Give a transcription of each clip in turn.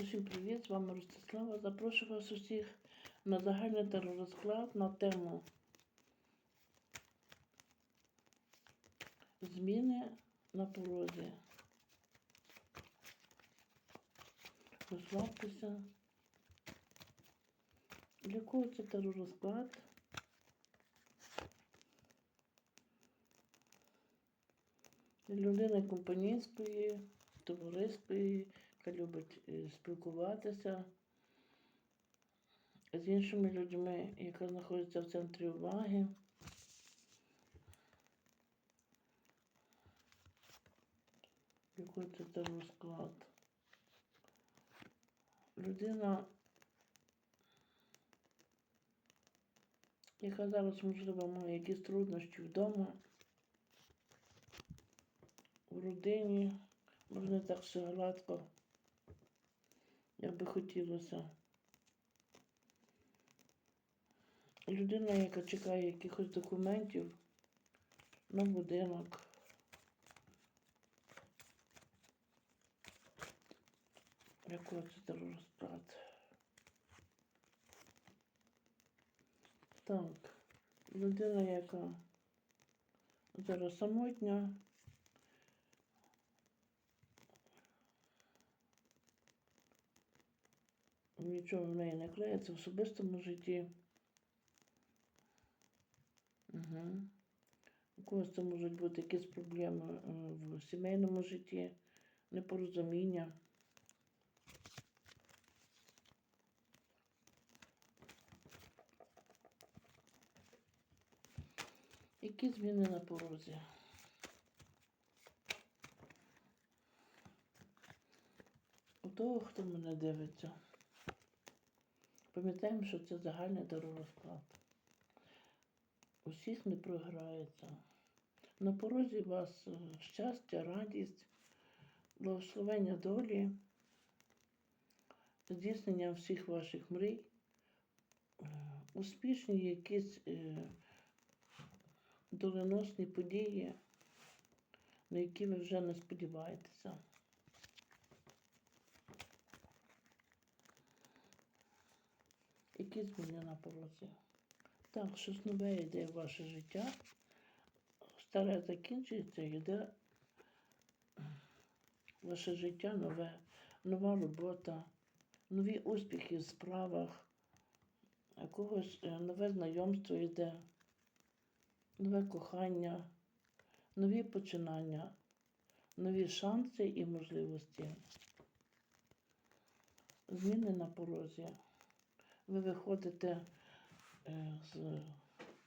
Усім привіт, з вами Ростислава. Запрошую вас усіх на загальний теророзклад на тему зміни на порозі. Розслабтеся. Для кого це теророзклад? Для людини компанійської, товариської, яка любить е, спілкуватися з іншими людьми, яка знаходиться в центрі уваги. Який це там розклад? Людина, яка зараз, можливо, має якісь труднощі вдома, в родині, може не так все гладко, як би хотілося. Людина, яка чекає якихось документів на будинок. Який це розклад? Так, людина, яка зараз самотня. Нічого в неї не клеїться в особистому житті. Угу. У когось це можуть бути якісь проблеми е, в сімейному житті, непорозуміння. Які зміни на порозі? У того, хто мене дивиться, пам'ятаємо, що це загальний доророзклад. Усіх не програється. На порозі вас е, щастя, радість, благословення долі, здійснення всіх ваших мрій, е, успішні якісь е, доленосні події, на які ви вже не сподіваєтеся. Які зміни на порозі? Так, щось нове йде в ваше життя. Старе закінчується, йде ваше життя нове, нова робота, нові успіхи в справах, якогось е, нове знайомство йде, нове кохання, нові починання, нові шанси і можливості. Зміни на порозі. Ви виходите е, з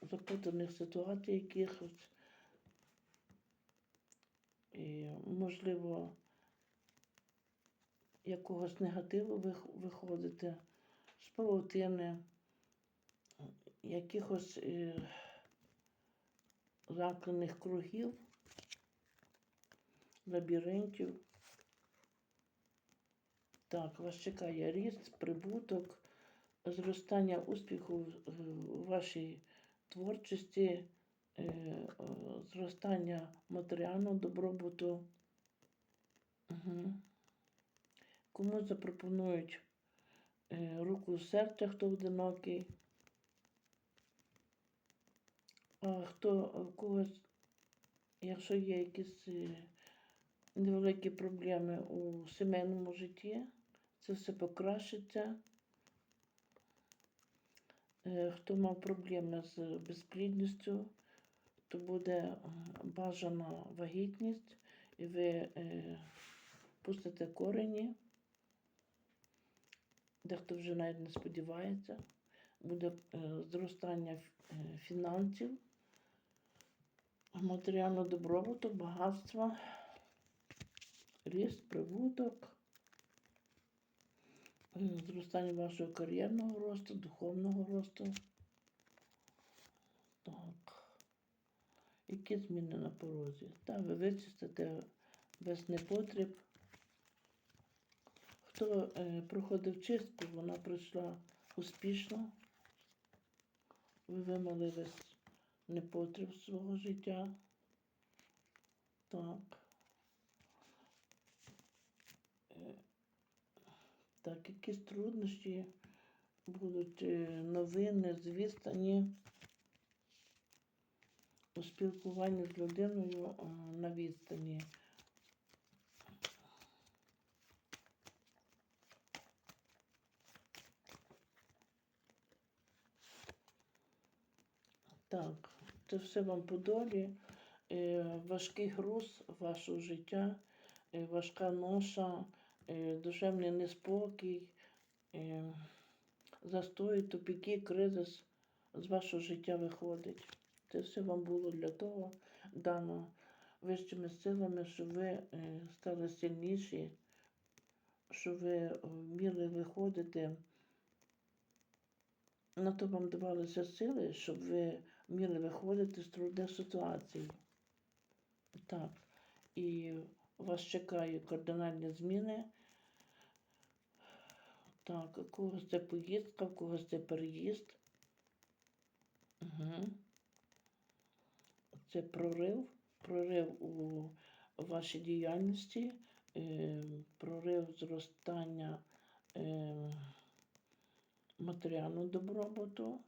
запутаних ситуацій якихось. І, можливо, якогось негативу ви виходите, з павутини, якихось е, замкнених кругів, лабіринтів. Так, вас чекає ріст, прибуток, зростання успіху в вашій творчості, е, зростання матеріального добробуту. Угу. Комусь запропонують е, руку серця, хто одинокий. А хто в когось, якщо є якісь е, невеликі проблеми у сімейному житті, це все покращиться. Е, хто мав проблеми з безплідністю, то буде бажана вагітність, і ви е, пустите корені, дехто вже навіть не сподівається, буде е, зростання фінансів, матеріального добробуту, багатства, ріст, прибуток зростання вашого кар'єрного росту, духовного росту. Так. Які зміни на порозі? Так, ви вичистите без непотріб. Хто е, проходив чистку, вона пройшла успішно. Ви вимали весь непотріб свого життя. Так. Так, якісь труднощі будуть е, новини, звістані у спілкуванні з людиною е, на відстані. Так, це все вам по долі. Е, важкий груз вашого життя, важка ноша, душевний неспокій, е, застой, тупіки, кризис з вашого життя виходить. Це все вам було для того дано вищими силами, щоб ви е, стали сильніші, щоб ви вміли виходити. На то вам давалися сили, щоб ви вміли виходити з трудних ситуацій. Так. І вас чекають кардинальні зміни. Так, у когось це поїздка, у когось це переїзд. Угу. Це прорив, прорив у вашій діяльності, е, прорив зростання е, матеріального добробуту,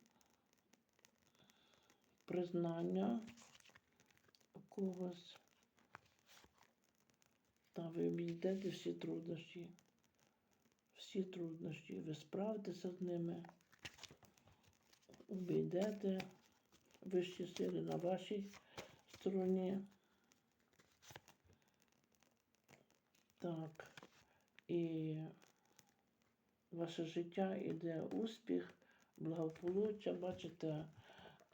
признання у когось. Та ви обійдете всі труднощі. Всі труднощі. Ви справитеся з ними, обійдете вищі сили на вашій стороні. Так. І ваше життя йде успіх, благополуччя. Бачите,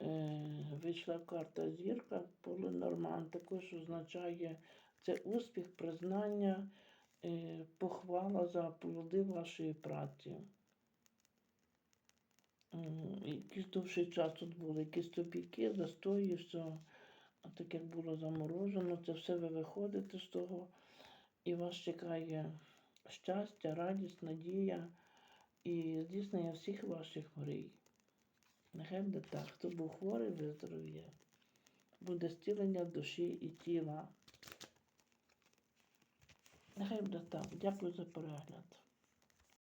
е, вийшла карта зірка, полинорман, також означає це успіх, признання, е, похвала за плоди вашої праці. Якийсь довший час тут були, якісь тупіки, застої, все, а так як було заморожено, це все ви виходите з того, і вас чекає щастя, радість, надія і здійснення всіх ваших мрій. Нехай буде так, хто був хворий, виздоровіє. Буде зцілення душі і тіла. Нехай буде так. Дякую за перегляд.